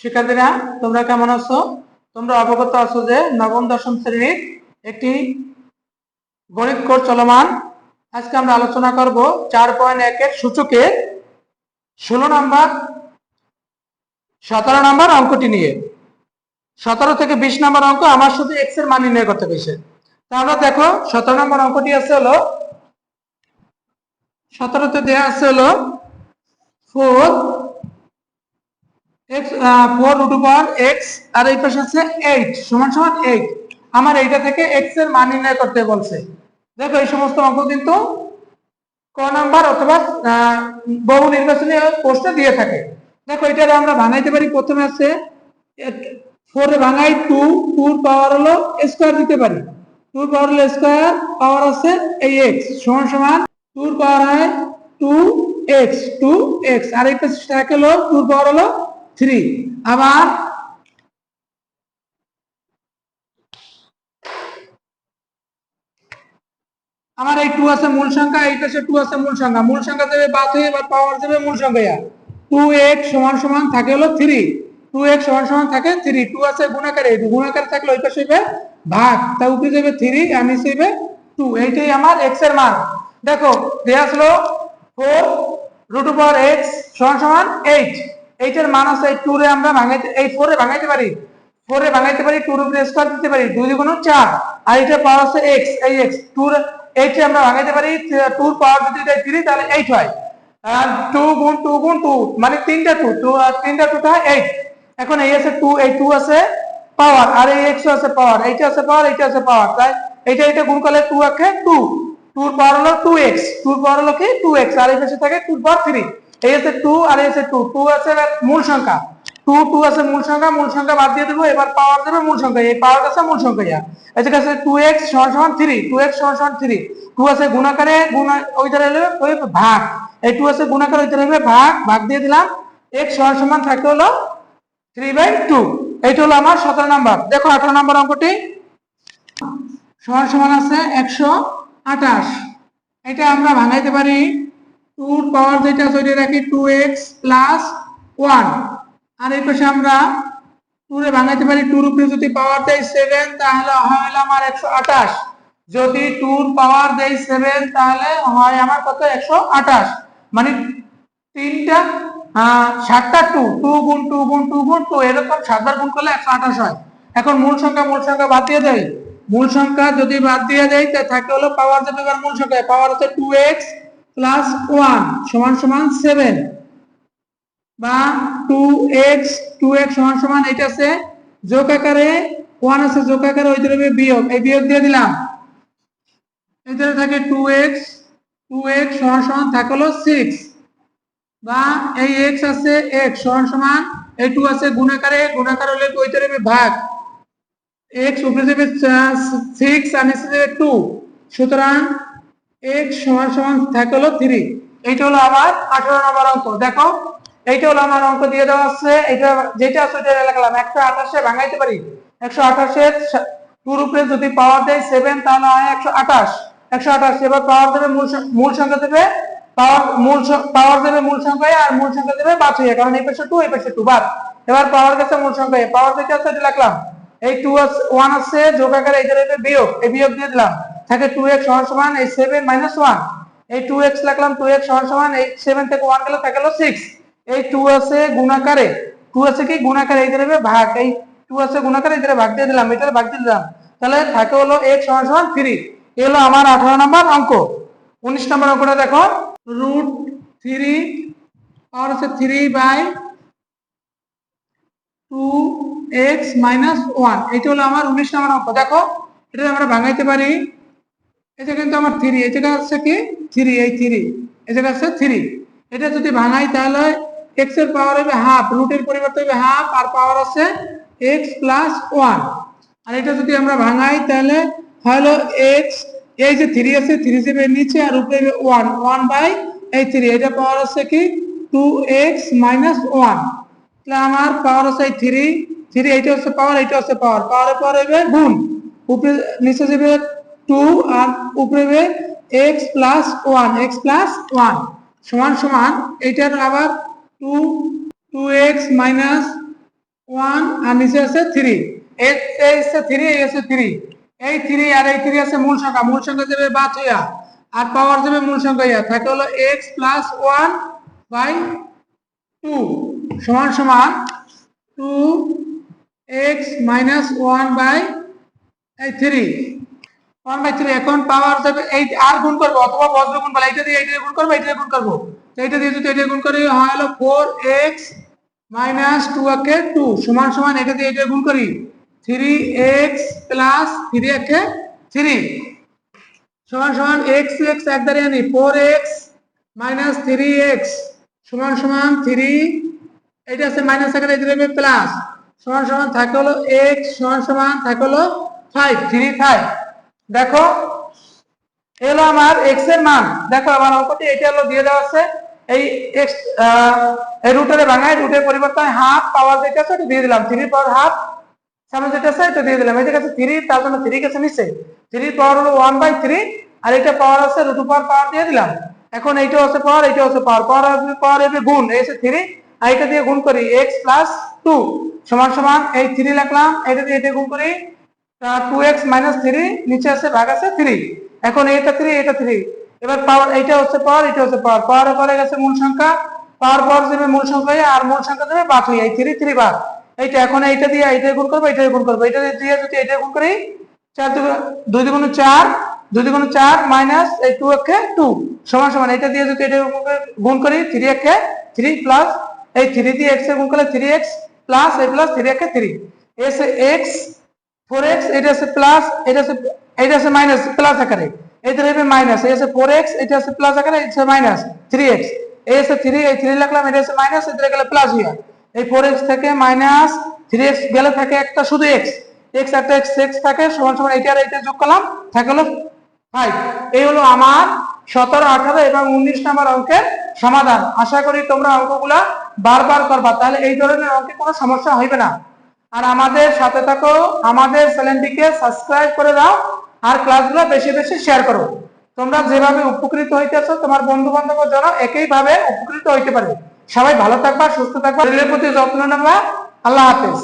শিক্ষার্থীরা, তোমরা কেমন আছো? তোমরা অবগত আছো যে নবম, দশম শ্রেণির একটি গণিত কোর্স চলমান। আজকে আমরা আলোচনা করব চার পয়েন্ট এক একের সূচকের ষোলো নাম্বার, সতেরো নাম্বার অঙ্কটি নিয়ে। সতেরো থেকে বিশ নাম্বার অঙ্ক আমার শুধু এক্সের মান নির্ণয় করতে পেয়েছে তাহলে দেখো, সতেরো নম্বর অঙ্কটি আছে হলো, সতেরোতে দেওয়া আছে হলো ফোর এক্স আর এই পাশে আছে এইট সমান সমান এইট আমার এইটা থেকে এক্স মান নির্ণয় করতে বলছে। দেখো, এই সমস্ত কিন্তু ক নাম্বার অথবা বহু নির্বাচনী পোস্টে দিয়ে থাকে। দেখো এটা আমরা বানাইতে পারি। প্রথমে আছে ফোর ভাঙাই টু টুর পাওয়ার হলো স্কোয়ার দিতে পারি। টুর পাওয়ার হলো স্কোয়ার পাওয়ার আছে এই এক্স সমান সমান টুর পাওয়ার হয় টু এক্স টু এক্স আর পাশে থাকে হলো টুর পাওয়ার হলো থ্রি আবার আমার এই টু আছে, মূল সংখ্যা এই পাশে টু আছে, মূল সংখ্যা। মূল সংখ্যা দেবে বাদ হয়ে, এবার পাওয়ার দেবে মূল সংখ্যা টু এক্স সমান সমান থাকে হলো থ্রি টু এক্স সমান সমান থাকে থ্রি টু আছে গুণাকারে গুণাকারে থাকলে ওই পাশে হইবে ভাগ। তা উপরে যাবে থ্রি আর নিচে হইবে টু এইটাই আমার এক্সের মান। দেখো, দেয়া আসলো ফোর রুট ওভার এক্স সমান সমান এইট এইটের মান আছে, এই টু রে আমরা ভাঙাইতে, এই ফোরে ভাঙাইতে পারি। ফোরে ভাঙাইতে পারি টুর উপরে স্কোয়ার দিতে পারি, দুই দুগুণ চার। আর এটা পাওয়ার আছে এক্স এই এক্স টু এইটে আমরা ভাঙাইতে পারি টুর পাওয়ার যদি এটা থ্রি তাহলে এইট হয়। আর টু গুণ টু গুণ টু মানে তিনটা টু টু তিনটা টু হয় এইট এখন এই আছে টু এই টু আছে পাওয়ার আর এই এক্স আছে পাওয়ার এইটা আছে পাওয়ার এইটা আছে পাওয়ার তাই এইটা এটা গুণ করলে টু আঁকে টু টুর পাওয়ার হলো টু এক্স টুর পাওয়ার হলো কি? টু এক্স আর এই পাশে থাকে টুর পাওয়ার থ্রি এই আছে টু আর এই আছে টু টু আছে মূল সংখ্যা। টু টু আছে মূল সংখ্যা মূল সংখ্যা বাদ দিয়ে দেবো, এবার পাওয়ার দেবে মূল সংখ্যা, এই পাওয়ার আছে মূল সংখ্যা ইয়া যে কাছে টু এক্স সমান সমান থ্রি টু এক্স সমান সমান থ্রি টু আছে গুণাকারে, গুণ ওই ধারে হলে ওই ভাগ। এই টু আছে গুণাকারে ওই হবে ভাগ ভাগ দিয়ে দিলাম এক্স সমান সমান থাকে হলো থ্রি বাই টু এইটা হলো আমার সতেরো নাম্বার। দেখো আঠারো নাম্বার অঙ্কটি। সমান সমান আছে একশো আঠাশ। এটা আমরা ভাঙাইতে পারি টুর পাওয়ার যেটা ওইটা রাখি টু এক্স প্লাস ওয়ান আর এই পাশে আমরা টুরে ভাঙাইতে পারি টুর উপরে যদি পাওয়ার দেয় সেভেন তাহলে হয় আমার একশো আঠাশ। যদি টুর পাওয়ার দেয় সেভেন তাহলে হয় আমার কত? একশো আঠাশ। মানে তিনটা সাতটা টু টু গুণ টু গুণ টু গুণ টু এরকম সাতবার গুণ করলে একশো আঠাশ হয়। এখন মূল সংখ্যা মূল সংখ্যা বাদ দিয়ে দেয় মূল সংখ্যা যদি বাদ দিয়ে দেয় থাকে হলো পাওয়ার যাবে মূল সংখ্যা। পাওয়ার হচ্ছে টু এক্স প্লাস ওয়ান সমান সমান সেভেন বা টু এক্স টু এক্স সমান সমান এটা আছে, যোগ আকারে ওয়ান আছে, যোগ আকারে ওই ধরে বিয়োগ, এই বিয়োগ দিয়ে দিলাম। এদের থাকে টু এক্স টু এক্স সমান সমান থাকল সিক্স বা এই এক্স আছে এক্স সমান সমান এই টু আছে গুণাকারে গুণাকার হলে ওই ধরে ভাগ। এক্স উপরে যাবে সিক্স আর নিচে যাবে টু সুতরাং এক্স সমান সমান থাকে হলো থ্রি এইটা হলো আমার আঠারো নম্বর অঙ্ক। দেখো, এইটা হলো আমার অঙ্ক দিয়ে দেওয়া আছে। এটা যেটা আছে ওইটা লিখলাম একশো আঠাশে ভাঙাইতে পারি? একশো আঠাশের টুর উপরে যদি পাওয়ার দেয় সেভেন তাহলে হয় একশো আঠাশ। একশো আঠাশ, এবার পাওয়ার দেবে মূল মূল সংখ্যা দেবে পাওয়ার মূল পাওয়ার দেবে মূল সংখ্যায় আর মূল সংখ্যা দেবে বাদ হয়ে কারণ এই পাশে টু এই পাশে টু বাদ। এবার পাওয়ার গেছে মূল সংখ্যায় পাওয়ার যেটা আছে এটা লিখলাম। এই টু ওয়ান আছে, যোগ আকারে এই বিয়োগ। এই বিয়োগ দিয়ে দিলাম। থাকে টু এক্স সমান সমান এই সেভেন মাইনাস ওয়ান এই টু এক্স লিখলাম টু এক্স সমান সমান, এই সেভেন থেকে ওয়ান গেলে থাকে হলো সিক্স এই টু আছে গুণাকারে টু আছে কি গুণাকারে? এই ধরে ভাগ, এই টু আছে গুণাকারে, এই ভাগ দিয়ে দিলাম এটার ভাগ দিয়ে দিলাম। তাহলে থাকে হলো এক্স সমান সমান থ্রি এ হলো আমার আঠারো নম্বর অঙ্ক। উনিশ নম্বর অঙ্কটা দেখো। রুট থ্রি পাওয়ার হচ্ছে three by two x minus one এটা হলো আমার উনিশ নম্বর অঙ্ক। দেখো, এটা আমরা ভাঙাইতে পারি এটা কিন্তু আমার থ্রি এটা আছে কি? থ্রি, এই থ্রি। এটা আছে থ্রি। এটা যদি ভাঙাই তাহলে এক্সের পাওয়ার হবে হাফ রুটের পরিবর্তে হবে হাফ আর পাওয়ার আছে এক্স প্লাস ওয়ান আর এটা যদি আমরা ভাঙাই তাহলে হলো এক্স এই যে থ্রি আছে, থ্রি যাবে নিচে, আর উপরে হবে ওয়ান ওয়ান বাই এই থ্রি। এটা পাওয়ার আছে কি? টু এক্স মাইনাস ওয়ান তাহলে আমার পাওয়ার আছে এই থ্রি। থ্রি, এইটা হচ্ছে পাওয়ার এইটা হচ্ছে পাওয়ার পাওয়ারের পর হবে গুণ। উপরে, নিচে যাবে টু আর উপরে x plus one x plus one সমান সমান এইটার আবার two two x minus one আর নিচে আছে থ্রি এই আছে থ্রি এই আছে থ্রি এই থ্রি আর এই থ্রি আছে মূল সংখ্যা মূল সংখ্যা যাবে বাদ হইয়া, আর পাওয়ার যাবে মূল সংখ্যা ইয়া থাকে হলো x plus one by two সমান সমান two x minus one by three one by three এখন পাওয়ার যাবে এই আর গুণ করব, অথবা বজ্র গুণ বলে এইটা দিয়ে এইটা গুণ করব এইটা গুণ করব। এইটা দিয়ে যদি এটা গুণ করি হলো ফোর এক্স মাইনাস টু একে টু সমান সমান এটা দিয়ে এটা গুণ করি থ্রি এক্স প্লাস থ্রি একে থ্রি সমান সমান এক্স এক্স এক আনি four x minus three x সমান সমান থ্রি এটা আছে মাইনাস এখানে এটা দেবে প্লাস সমান সমান থাকে হলো এক্স সমান সমান থাকে হলো ফাইভ থ্রি ফাইভ দেখো, এলো আমার এক্সের মান। দেখো, আমার অঙ্কটি এটা হলো দিয়ে দেওয়া আছে। এই এক্স এই রুটের ভাঙাই রুটের পরিবর্তে হাফ পাওয়ার যেটা আছে দিয়ে দিলাম। থ্রি পাওয়ার হাফ সামনে যেটা আছে এটা দিয়ে দিলাম। এটা কাছে থ্রি তার জন্য থ্রি কাছে নিচে। থ্রি পাওয়ার হলো ওয়ান বাই থ্রি আর এটা পাওয়ার আছে রুট পাওয়ার পাওয়ার দিয়ে দিলাম। এখন এইটা হচ্ছে পাওয়ার এইটা হচ্ছে পাওয়ার পাওয়ার পাওয়ার এবে গুণ, এই থ্রি আর এটা দিয়ে গুণ করি এক্স প্লাস টু সমান সমান এই থ্রি লিখলাম, এটা দিয়ে এটা গুণ করি টু এক্স মাইনাস থ্রি নিচে আছে, ভাগ আছে থ্রি এখন এটা থ্রি এটা থ্রি এবার পাওয়ার এইটা হচ্ছে পাওয়ার এটা হচ্ছে পাওয়ার পাওয়ার পরে গেছে মূল সংখ্যা। পাওয়ার পর দেবে মূল সংখ্যা আর মূল সংখ্যা দেবে বাদ হয়ে থ্রি থ্রি বাদ এইটা এখন এইটা দিয়ে এইটা গুণ করব এইটা গুণ করব। এটা দিয়ে যদি এইটা গুণ করি, চার দুই দুগুণ চার, দুই দুগুণ চার মাইনাস এই টু একে টু সমান সমান। এটা দিয়ে যদি এটা গুণ করি থ্রি একে থ্রি প্লাস এই থ্রি দিয়ে এক্সের গুণ করলে থ্রি এক্স প্লাস এই প্লাস থ্রি একে three S x four x এটা আছে প্লাস এটা আছে এটা আছে মাইনাস প্লাস আকারে। এটা হবে মাইনাস এই আছে ফোর এক্স এটা আছে প্লাস আকারে, এটা মাইনাস থ্রি এক্স এই আছে থ্রি এই থ্রি লিখলাম, এটা আছে মাইনাস এটা গেলে প্লাস হইয়া এই ফোর এক্স থেকে মাইনাস থ্রি এক্স গেলে থাকে একটা শুধু এক্স এক্স একটা এক্স এক্স থাকে, সমান সমান এটা আর এটা যোগ করলাম, থাকে হলো ফাইভ এই হলো আমার সতেরো, আঠারো এবং উনিশ নাম্বার অঙ্কের সমাধান। আশা করি তোমরা অঙ্কগুলা বারবার করবা, তাহলে এই ধরনের অঙ্কে কোনো সমস্যা হইবে না। আর আমাদের সাথে থাকো, আমাদের চ্যানেলটিকে সাবস্ক্রাইব করে দাও আর ক্লাসগুলো বেশি বেশি শেয়ার করো। তোমরা যেভাবে উপকৃত হইতেছ, তোমার বন্ধু বান্ধব একই ভাবে উপকৃত হইতে পারে সবাই ভালো থাকবা, সুস্থ থাকবা। শরীরের প্রতি যত্ন নেবা আল্লাহ হাফেজ।